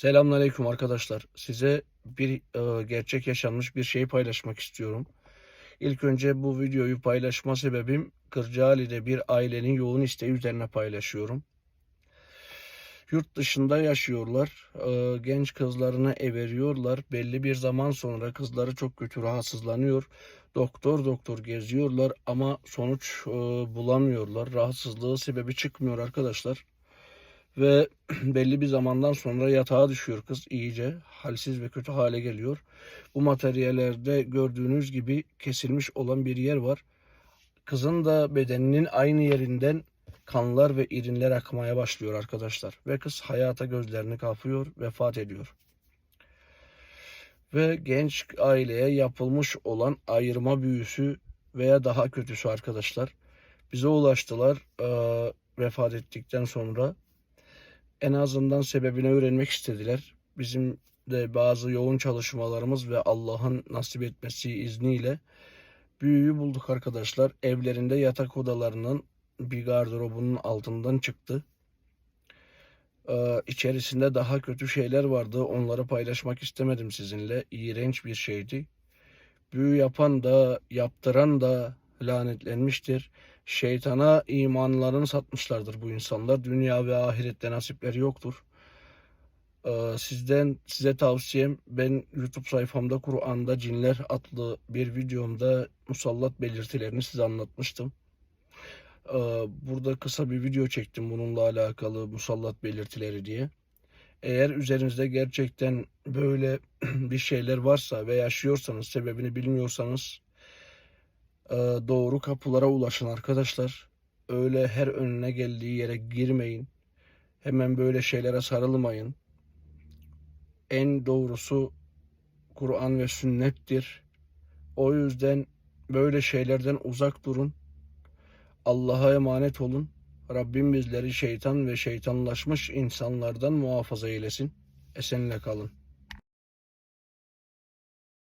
Selamünaleyküm arkadaşlar. Size bir e, gerçek yaşanmış bir şey paylaşmak istiyorum. İlk önce bu videoyu paylaşma sebebim Kırcaali'de bir ailenin yoğun isteği üzerine paylaşıyorum. Yurt dışında yaşıyorlar. E, genç kızlarını ev veriyorlar. Belli bir zaman sonra kızları çok kötü rahatsızlanıyor. Doktor doktor geziyorlar ama sonuç e, bulamıyorlar. Rahatsızlığı sebebi çıkmıyor arkadaşlar. Ve belli bir zamandan sonra yatağa düşüyor kız iyice halsiz ve kötü hale geliyor. Bu materyallerde gördüğünüz gibi kesilmiş olan bir yer var. Kızın da bedeninin aynı yerinden kanlar ve irinler akmaya başlıyor arkadaşlar. Ve kız hayata gözlerini kapıyor, vefat ediyor. Ve genç aileye yapılmış olan ayırma büyüsü veya daha kötüsü arkadaşlar. Bize ulaştılar eee, vefat ettikten sonra en azından sebebini öğrenmek istediler. Bizim de bazı yoğun çalışmalarımız ve Allah'ın nasip etmesi izniyle büyüyü bulduk arkadaşlar. Evlerinde yatak odalarının bir gardırobunun altından çıktı. Ee, içerisinde daha kötü şeyler vardı. Onları paylaşmak istemedim sizinle. İğrenç bir şeydi. Büyü yapan da yaptıran da lanetlenmiştir. Şeytana imanlarını satmışlardır bu insanlar. Dünya ve ahirette nasipleri yoktur. Ee, sizden size tavsiyem ben YouTube sayfamda Kur'an'da Cinler adlı bir videomda musallat belirtilerini size anlatmıştım. Ee, burada kısa bir video çektim bununla alakalı musallat belirtileri diye. Eğer üzerinizde gerçekten böyle bir şeyler varsa ve yaşıyorsanız sebebini bilmiyorsanız doğru kapılara ulaşın arkadaşlar. Öyle her önüne geldiği yere girmeyin. Hemen böyle şeylere sarılmayın. En doğrusu Kur'an ve sünnettir. O yüzden böyle şeylerden uzak durun. Allah'a emanet olun. Rabbim bizleri şeytan ve şeytanlaşmış insanlardan muhafaza eylesin. Esenle kalın.